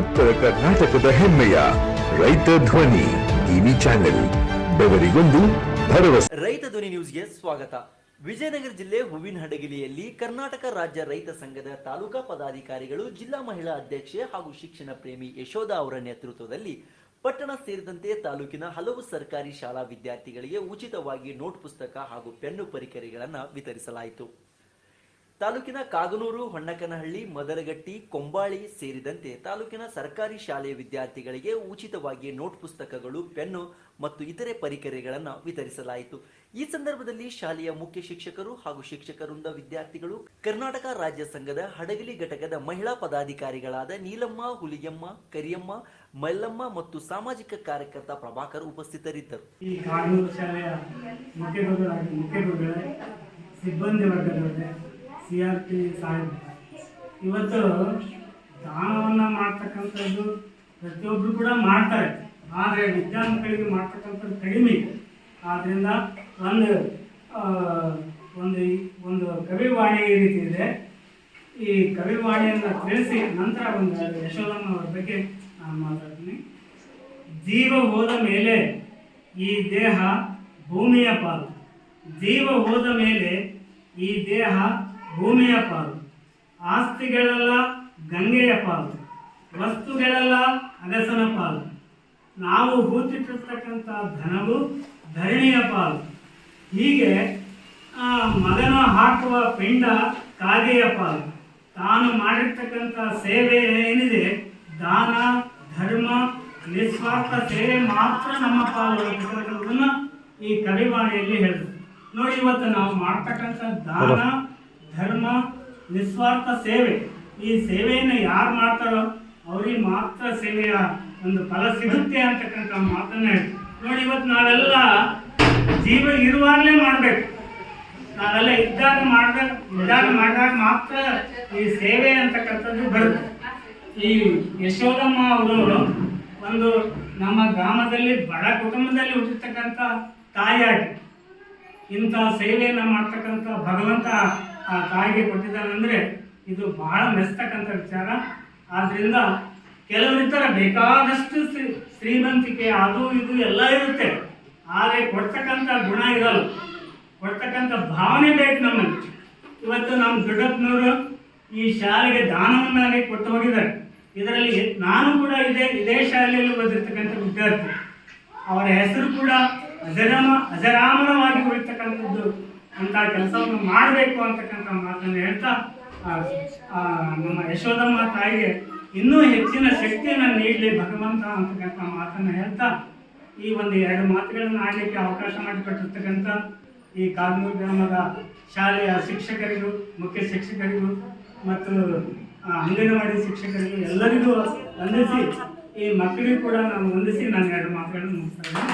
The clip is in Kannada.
ಉತ್ತರ ಕರ್ನಾಟಕದ ಹೆಮ್ಮೆಯ ರೈತ ಧ್ವನಿ ಟಿವಿ ಚಾನೆಲ್, ಬೆವರಿಗೊಂದು ಭರವಸೆ. ರೈತ ಧ್ವನಿ ನ್ಯೂಸ್ಗೆ ಸ್ವಾಗತ. ವಿಜಯನಗರ ಜಿಲ್ಲೆ ಹೂವಿನಹಡಗಲಿಯಲ್ಲಿ ಕರ್ನಾಟಕ ರಾಜ್ಯ ರೈತ ಸಂಘದ ತಾಲೂಕಾ ಪದಾಧಿಕಾರಿಗಳು ಜಿಲ್ಲಾ ಮಹಿಳಾ ಅಧ್ಯಕ್ಷೆ ಹಾಗೂ ಶಿಕ್ಷಣ ಪ್ರೇಮಿ ಯಶೋಧ ಅವರ ನೇತೃತ್ವದಲ್ಲಿ ಪಟ್ಟಣ ಸೇರಿದಂತೆ ತಾಲೂಕಿನ ಹಲವು ಸರ್ಕಾರಿ ಶಾಲಾ ವಿದ್ಯಾರ್ಥಿಗಳಿಗೆ ಉಚಿತವಾಗಿ ನೋಟ್ ಪುಸ್ತಕ ಹಾಗೂ ಪೆನ್ನು ಪರಿಕರಗಳನ್ನು ವಿತರಿಸಲಾಯಿತು. ತಾಲೂಕಿನ ಕಾಗನೂರು, ಹೊನ್ನಕನಹಳ್ಳಿ, ಮದರಗಟ್ಟಿ, ಕೊಂಬಾಳಿ ಸೇರಿದಂತೆ ತಾಲೂಕಿನ ಸರ್ಕಾರಿ ಶಾಲೆಯ ವಿದ್ಯಾರ್ಥಿಗಳಿಗೆ ಉಚಿತವಾಗಿ ನೋಟ್ ಪುಸ್ತಕಗಳು, ಪೆನ್ನು ಮತ್ತು ಇತರೆ ಪರಿಕರಗಳನ್ನು ವಿತರಿಸಲಾಯಿತು. ಈ ಸಂದರ್ಭದಲ್ಲಿ ಶಾಲೆಯ ಮುಖ್ಯ ಶಿಕ್ಷಕರು ಹಾಗೂ ಶಿಕ್ಷಕರಿಂದ ವಿದ್ಯಾರ್ಥಿಗಳು, ಕರ್ನಾಟಕ ರಾಜ್ಯ ಸಂಘದ ಹಡಗಲಿ ಘಟಕದ ಮಹಿಳಾ ಪದಾಧಿಕಾರಿಗಳಾದ ನೀಲಮ್ಮ, ಹುಲಿಯಮ್ಮ, ಕರಿಯಮ್ಮ, ಮಲ್ಲಮ್ಮ ಮತ್ತು ಸಾಮಾಜಿಕ ಕಾರ್ಯಕರ್ತ ಪ್ರಭಾಕರ್ ಉಪಸ್ಥಿತರಿದ್ದರು. ಸಿಬ್ಬಂದಿ ವರ್ಗದವರೇ ಸಿ ಆರ್ ಪಿ ಸಾಹೇಬ್. ಇವತ್ತು ದಾನವನ್ನು ಮಾಡ್ತಕ್ಕಂಥದ್ದು ಪ್ರತಿಯೊಬ್ಬರು ಕೂಡ ಮಾಡ್ತಾರೆ. ಆದರೆ ವಿದ್ಯಾರ್ಥಿಗಳಿಗೆ ಮಾಡ್ತಕ್ಕಂಥದ್ದು ಕಡಿಮೆ ಆದ್ದರಿಂದ ಒಂದು ಒಂದು ಒಂದು ಕವಿವಾಣಿ ಈ ರೀತಿ ಇದೆ. ಈ ಕವಿವಾಣಿಯನ್ನು ತಿಳಿಸಿ ನಂತರ ಒಂದು ಯಶೋಧಮ್ಮ ಅವರ ಬಗ್ಗೆ ನಾನು ಮಾತಾಡ್ತೀನಿ. ಜೀವ ಹೋದ ಮೇಲೆ ಈ ದೇಹ ಭೂಮಿಯ ಪಾಲು. ಜೀವ ಹೋದ ಮೇಲೆ ಈ ದೇಹ ಭೂಮಿಯ ಪಾಲು, ಆಸ್ತಿಗಳೆಲ್ಲ ಗಂಗೆಯ ಪಾಲು, ವಸ್ತುಗಳೆಲ್ಲ ಅಗಸನ ಪಾಲು. ನಾವು ಹೂತಿಟ್ಟಿರ್ತಕ್ಕಂಥ ಧನವು ಧರಣಿಯ ಪಾಲು. ಹೀಗೆ ಮಗನ ಹಾಕುವ ಪಿಂಡ ಕಾಗೆಯ ಪಾಲು. ತಾನು ಮಾಡಿರ್ತಕ್ಕಂಥ ಸೇವೆ ಏನಿದೆ? ದಾನ, ಧರ್ಮ, ನಿಸ್ವಾರ್ಥ ಸೇವೆ ಮಾತ್ರ ನಮ್ಮ ಪಾಲು ಅಂತಕ್ಕಂಥದ್ದನ್ನು ಈ ಕವಿವಾಣಿಯಲ್ಲಿ ಹೇಳಿದ್ರು ನೋಡಿ, ಇವತ್ತು ನಾವು ಮಾಡ್ತಕ್ಕಂಥ ದಾನ ಧರ್ಮ, ನಿಸ್ವಾರ್ಥ ಸೇವೆ. ಈ ಸೇವೆಯನ್ನು ಯಾರು ಮಾಡ್ತಾರೋ ಅವ್ರಿಗೆ ಮಾತ್ರ ಸೇವೆಯ ಒಂದು ಫಲ ಸಿಗುತ್ತೆ ಅಂತಕ್ಕಂಥ ಮಾತನ್ನ. ನೋಡಿ, ಇವತ್ತು ನಾವೆಲ್ಲ ಜೀವ ಇರುವಾಗಲೇ ಮಾಡಬೇಕು. ನಾವೆಲ್ಲ ಇದ್ದಾಗ ಮಾಡಿದಾಗ ಇದ್ದಾಗ ಮಾಡಿದಾಗ ಮಾತ್ರ ಈ ಸೇವೆ ಅಂತಕ್ಕಂಥದ್ದು ಬರುತ್ತೆ. ಈ ಯಶೋದಮ್ಮ ಅವರು ಒಂದು ನಮ್ಮ ಗ್ರಾಮದಲ್ಲಿ, ಬಡ ಕುಟುಂಬದಲ್ಲಿ ಹುಟ್ಟಿರ್ತಕ್ಕಂಥ ತಾಯಿಯಾಗಿ ಇಂಥ ಸೇವೆಯನ್ನು ಮಾಡ್ತಕ್ಕಂಥ ಭಗವಂತ ಆ ತಾಯಿಗೆ ಕೊಟ್ಟಿದ್ದಾನಂದ್ರೆ ಇದು ಬಹಳ ಮೆಚ್ಚತಕ್ಕಂಥ ವಿಚಾರ. ಆದ್ರಿಂದ ಕೆಲವರಿತರ ಬೇಕಾದಷ್ಟು ಶ್ರೀ ಶ್ರೀಮಂತಿಕೆ ಅದು ಇದು ಎಲ್ಲ ಇರುತ್ತೆ. ಆದರೆ ಕೊಡ್ತಕ್ಕಂಥ ಗುಣ ಇರಲ್ಲ. ಕೊಡ್ತಕ್ಕಂಥ ಭಾವನೆ ಬೇಕು ನಮ್ಮಲ್ಲಿ ಇವತ್ತು ನಮ್ಮ ದೊಡ್ಡಪ್ಪನವರು ಈ ಶಾಲೆಗೆ ದಾನವನ್ನಾಗಿ ಕೊಟ್ಟು ಹೋಗಿದ್ದಾರೆ. ಇದರಲ್ಲಿ ನಾನು ಕೂಡ ಇದೇ ಇದೇ ಶಾಲೆಯಲ್ಲಿ ಓದಿರ್ತಕ್ಕಂಥ ವಿದ್ಯಾರ್ಥಿ. ಅವರ ಹೆಸರು ಕೂಡ ಅಜರಾಮ ಅಜರಾಮರವಾಗಿ ಉಳಿತಕ್ಕಂಥದ್ದು. ಅಂತ ಕೆಲಸವನ್ನು ಮಾಡಬೇಕು ಅಂತಕ್ಕಂಥ ಮಾತನ್ನು ಹೇಳ್ತಾ ನಮ್ಮ ಯಶೋಧಮ್ಮ ತಾಯಿಗೆ ಇನ್ನೂ ಹೆಚ್ಚಿನ ಶಕ್ತಿಯನ್ನು ನೀಡಲಿ ಭಗವಂತ ಅಂತಕ್ಕಂಥ ಮಾತನ್ನು ಹೇಳ್ತಾ, ಈ ಒಂದು ಎರಡು ಮಾತುಗಳನ್ನು ಆಡಲಿಕ್ಕೆ ಅವಕಾಶ ಮಾಡಿಕೊಟ್ಟಿರ್ತಕ್ಕಂಥ ಈ ಕಾಗನೂರು ಗ್ರಾಮದ ಶಾಲೆಯ ಶಿಕ್ಷಕರಿಗೂ, ಮುಖ್ಯ ಶಿಕ್ಷಕರಿಗೂ ಮತ್ತು ಅಂಗನವಾಡಿ ಶಿಕ್ಷಕರಿಗೂ ಎಲ್ಲರಿಗೂ ವಂದಿಸಿ, ಈ ಮಕ್ಕಳಿಗೂ ಕೂಡ ನಾನು ವಂದಿಸಿ ನಾನು ಎರಡು ಮಾತುಗಳನ್ನು ಮುಗಿಸ್ತಾ ಇದ್ದೀನಿ.